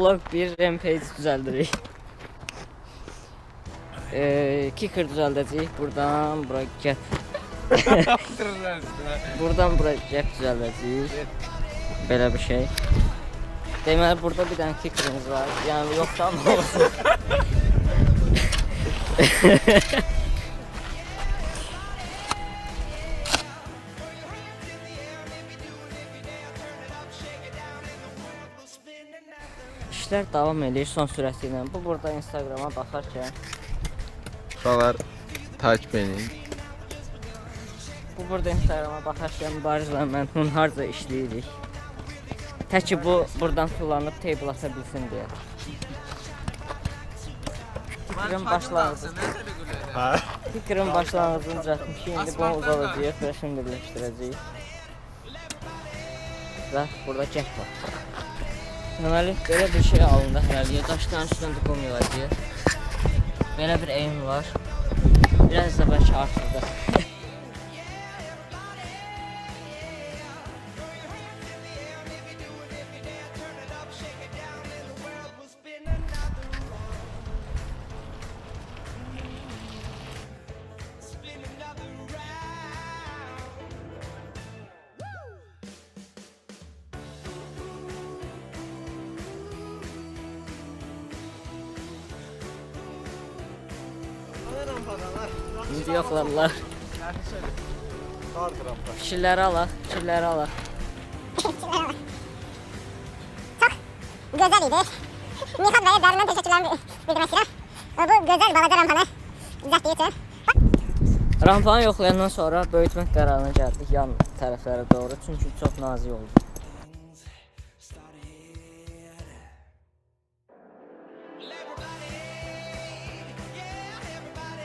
blok 1 rampage düzəldirik. Eee kicker düzəldəcəyik. Buradan bura gap. Buradan bura gap düzəldəcəyik. Belə bir şey. Deməli burada bir dənə kickerimiz var. Yəni yoxdan olsun. İşlər davam edir son sürəti ilə. Bu burada Instagrama baxarkən, Uşaqlar takip edin. bu burada Instagrama baxarkən Barizlə mən hunharca işləyirik. Tək ki bu buradan tullanıb table ata bilsin deyə. Fikrin başlanğıcı. Fikrin başlanğıcını düzəltmişik. İndi bunu uzadacağıq və şimdi birləşdirəcəyik. Və burada cək var. Deməli, belə bir şey alındı hələlik. Daşların üstündə qum yığacağıq. Belə bir eym var. Biraz da bəlkə artırdı. İndi yoxlarlar. Fikirləri alaq, fikirləri alaq. Güzel idi. Nihat Bey'e derinden teşekkürler bildirmek istedim. Bu güzel balaca rampanı düzelttiği. Rampanı yoxlayandan sonra böyütmək qərarına gəldik yan tərəflərə doğru. Çünki çox nazik oldu.